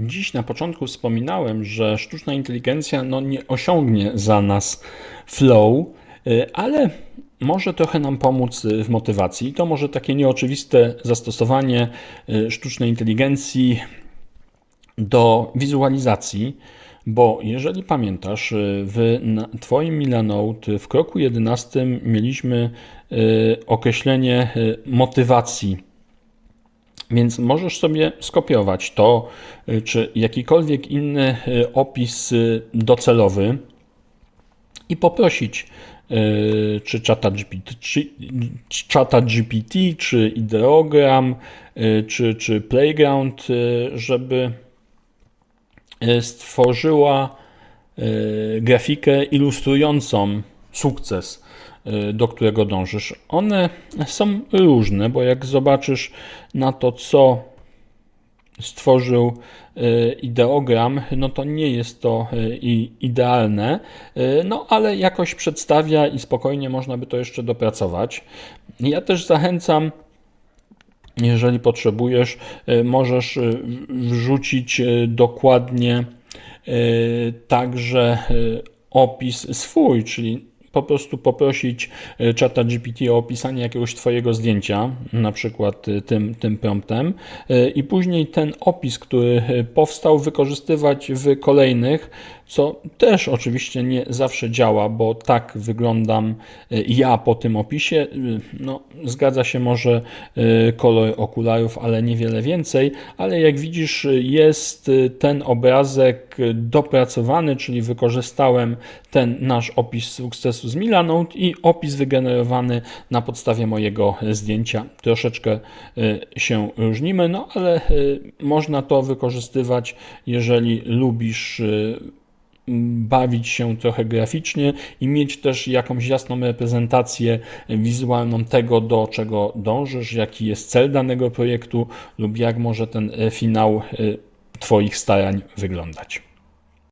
Dziś na początku wspominałem, że sztuczna inteligencja no, nie osiągnie za nas flow, y, ale może trochę nam pomóc y, w motywacji. To może takie nieoczywiste zastosowanie y, sztucznej inteligencji do wizualizacji, bo jeżeli pamiętasz, w Twoim Milanote w kroku 11 mieliśmy określenie motywacji. Więc możesz sobie skopiować to, y, czy jakikolwiek inny y, opis y, docelowy i poprosić czy czata GPT, czy, czata GPT, czy ideogram, czy, czy Playground, żeby stworzyła grafikę ilustrującą sukces, y, do którego dążysz. One są różne, bo jak zobaczysz na to, co stworzył y, ideogram, no to nie jest to y, idealne, no ale jakoś przedstawia i spokojnie można by to jeszcze dopracować. Ja też zachęcam jeżeli potrzebujesz, możesz wrzucić dokładnie także opis swój, czyli po prostu poprosić y, czata GPT o opisanie jakiegoś Twojego zdjęcia, na przykład y, tym, tym promptem, y, i później ten opis, który powstał, wykorzystywać w kolejnych, co też oczywiście nie zawsze działa, bo tak wyglądam ja po tym opisie. No, zgadza się może kolor okularów, ale niewiele więcej, ale jak widzisz, jest ten obrazek dopracowany, czyli wykorzystałem ten nasz opis sukcesu z Milanote i opis wygenerowany na podstawie mojego zdjęcia. Troszeczkę y, się różnimy, no ale y, można to wykorzystywać, jeżeli lubisz m, bawić się trochę graficznie i mieć też jakąś jasną reprezentację wizualną tego, do czego dążysz, jaki jest cel danego projektu lub jak może ten e, finał e, Twoich starań wyglądać.